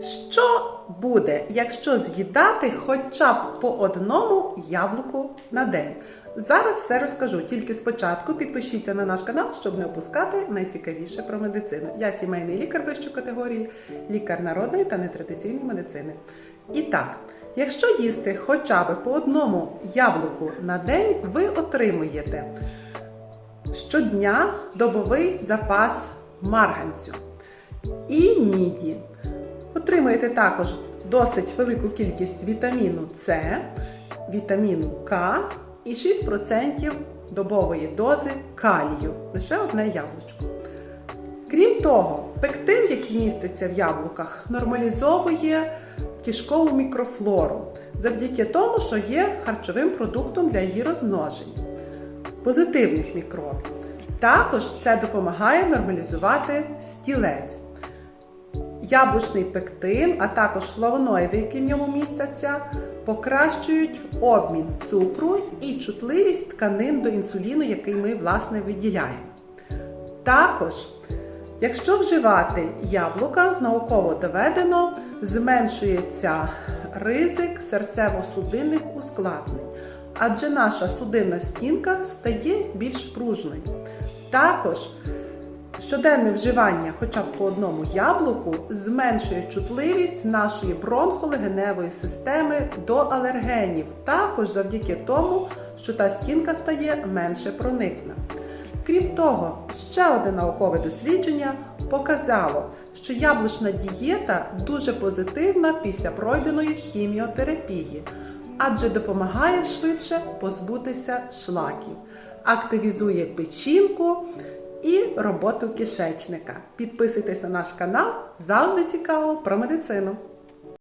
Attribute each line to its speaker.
Speaker 1: Що буде, якщо з'їдати хоча б по одному яблуку на день? Зараз все розкажу. Тільки спочатку підпишіться на наш канал, щоб не опускати найцікавіше про медицину. Я сімейний лікар вищої категорії, лікар народної та нетрадиційної медицини. І так, якщо їсти хоча б по одному яблуку на день, ви отримуєте щодня добовий запас марганцю і міді. Отримуєте також досить велику кількість вітаміну С, вітаміну К і 6% добової дози калію. Лише одне яблучко. Крім того, пектин, який міститься в яблуках, нормалізовує кишкову мікрофлору завдяки тому, що є харчовим продуктом для її розмноження позитивних мікробів. Також це допомагає нормалізувати стілець. Яблучний пектин, а також флавоноїди, які в ньому містяться, покращують обмін цукру і чутливість тканин до інсуліну, який ми власне виділяємо. Також, якщо вживати яблука, науково доведено, зменшується ризик серцево-судинних ускладнень, адже наша судинна стінка стає більш пружною. Також Щоденне вживання хоча б по одному яблуку зменшує чутливість нашої бронхолегеневої системи до алергенів, також завдяки тому, що та стінка стає менше проникна. Крім того, ще одне наукове дослідження показало, що яблучна дієта дуже позитивна після пройденої хіміотерапії, адже допомагає швидше позбутися шлаків, активізує печінку і роботу кишечника. Підписуйтесь на наш канал, завжди цікаво про медицину.